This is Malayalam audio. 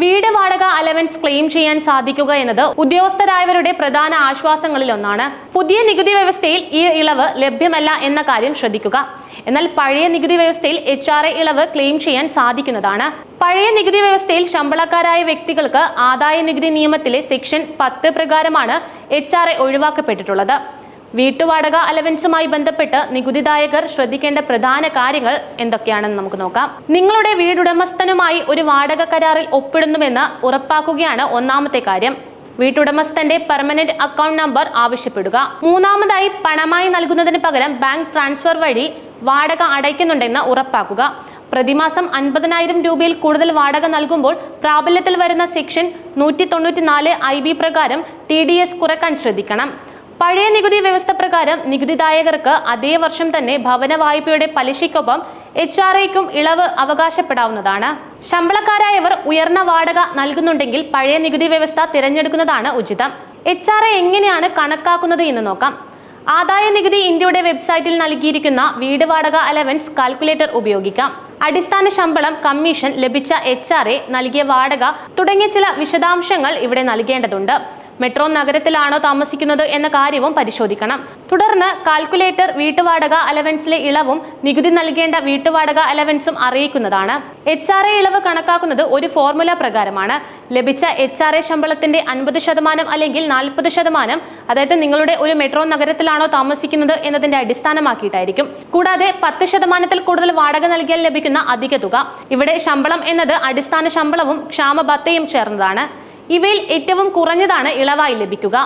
വീട് വാടക അലവൻസ് ക്ലെയിം ചെയ്യാൻ സാധിക്കുക എന്നത് ഉദ്യോഗസ്ഥരായവരുടെ പ്രധാന ആശ്വാസങ്ങളിൽ ഒന്നാണ്. പുതിയ നികുതി വ്യവസ്ഥയിൽ ഈ ഇളവ് ലഭ്യമല്ല എന്ന കാര്യം ശ്രദ്ധിക്കുക. എന്നാൽ പഴയ നികുതി വ്യവസ്ഥയിൽ എച്ച് ആർ ഇളവ് ക്ലെയിം ചെയ്യാൻ സാധിക്കുന്നതാണ്. പഴയ നികുതി വ്യവസ്ഥയിൽ ശമ്പളക്കാരായ വ്യക്തികൾക്ക് ആദായ നികുതി നിയമത്തിലെ സെക്ഷൻ പത്ത് പ്രകാരമാണ് എച്ച് ആർ ഒഴിവാക്കപ്പെട്ടിട്ടുള്ളത്. വീട്ടുവാടക അലവൻസുമായി ബന്ധപ്പെട്ട് നികുതിദായകർ ശ്രദ്ധിക്കേണ്ട പ്രധാന കാര്യങ്ങൾ എന്തൊക്കെയാണെന്ന് നമുക്ക് നോക്കാം. നിങ്ങളുടെ വീടുടമസ്ഥനുമായി ഒരു വാടക കരാറിൽ ഒപ്പിടുന്നുവെന്ന് ഉറപ്പാക്കുകയാണ് ഒന്നാമത്തെ കാര്യം. വീട്ടുടമസ്ഥന്റെ പെർമനന്റ് അക്കൗണ്ട് നമ്പർ ആവശ്യപ്പെടുക. മൂന്നാമതായി പണമായി നൽകുന്നതിന് പകരം ബാങ്ക് ട്രാൻസ്ഫർ വഴി വാടക അടയ്ക്കുന്നുണ്ടെന്ന് ഉറപ്പാക്കുക. പ്രതിമാസം അൻപതിനായിരം രൂപയിൽ കൂടുതൽ വാടക നൽകുമ്പോൾ പ്രാബല്യത്തിൽ വരുന്ന സെക്ഷൻ നൂറ്റി തൊണ്ണൂറ്റിനാല് ഐ ബി പ്രകാരം ടി ഡി എസ് കുറയ്ക്കാൻ ശ്രദ്ധിക്കണം. പഴയ നികുതി വ്യവസ്ഥ പ്രകാരം നികുതിദായകർക്ക് അതേ വർഷം തന്നെ ഭവന വായ്പയുടെ പലിശയ്ക്കൊപ്പം എച്ച് ആർ ഐക്കും ഇളവ് അവകാശപ്പെടാവുന്നതാണ്. ശമ്പളക്കാരായവർ ഉയർന്ന വാടക നൽകുന്നുണ്ടെങ്കിൽ പഴയ നികുതി വ്യവസ്ഥ തിരഞ്ഞെടുക്കുന്നതാണ് ഉചിതം. എച്ച് ആർ ഐ എങ്ങനെയാണ് കണക്കാക്കുന്നത് എന്ന് നോക്കാം. ആദായ നികുതി ഇന്ത്യയുടെ വെബ്സൈറ്റിൽ നൽകിയിരിക്കുന്ന വീട് വാടക അലവൻസ് കാൽക്കുലേറ്റർ ഉപയോഗിക്കാം. അടിസ്ഥാന ശമ്പളം കമ്മീഷൻ ലഭിച്ച എച്ച് ആർ എ നൽകിയ വാടക തുടങ്ങിയ ചില വിശദാംശങ്ങൾ ഇവിടെ നൽകേണ്ടതുണ്ട്. മെട്രോ നഗരത്തിലാണോ താമസിക്കുന്നത് എന്ന കാര്യവും പരിശോധിക്കണം. തുടർന്ന് കാൽക്കുലേറ്റർ വീട്ടുവാടക അലവൻസിലെ ഇളവും നികുതി നൽകേണ്ട വീട്ടുവാടക അലവൻസും അറിയിക്കുന്നതാണ്. എച്ച് ആർ എ ഇളവ് കണക്കാക്കുന്നത് ഒരു ഫോർമുല പ്രകാരമാണ്. ലഭിച്ച എച്ച് ആർ എ ശമ്പളത്തിന്റെ അൻപത് ശതമാനം അല്ലെങ്കിൽ നാൽപ്പത് ശതമാനം അതായത് നിങ്ങളുടെ ഒരു മെട്രോ നഗരത്തിലാണോ താമസിക്കുന്നത് എന്നതിന്റെ അടിസ്ഥാനമാക്കിയിട്ടായിരിക്കും. കൂടാതെ പത്ത് ശതമാനത്തിൽ കൂടുതൽ വാടക നൽകിയാൽ ലഭിക്കുന്ന അധിക തുക. ഇവിടെ ശമ്പളം എന്നത് അടിസ്ഥാന ശമ്പളവും ക്ഷാമബത്തയും ചേർന്നതാണ്. ഇവയിൽ ഏറ്റവും കുറഞ്ഞതാണ് ഇളവായി ലഭിക്കുക.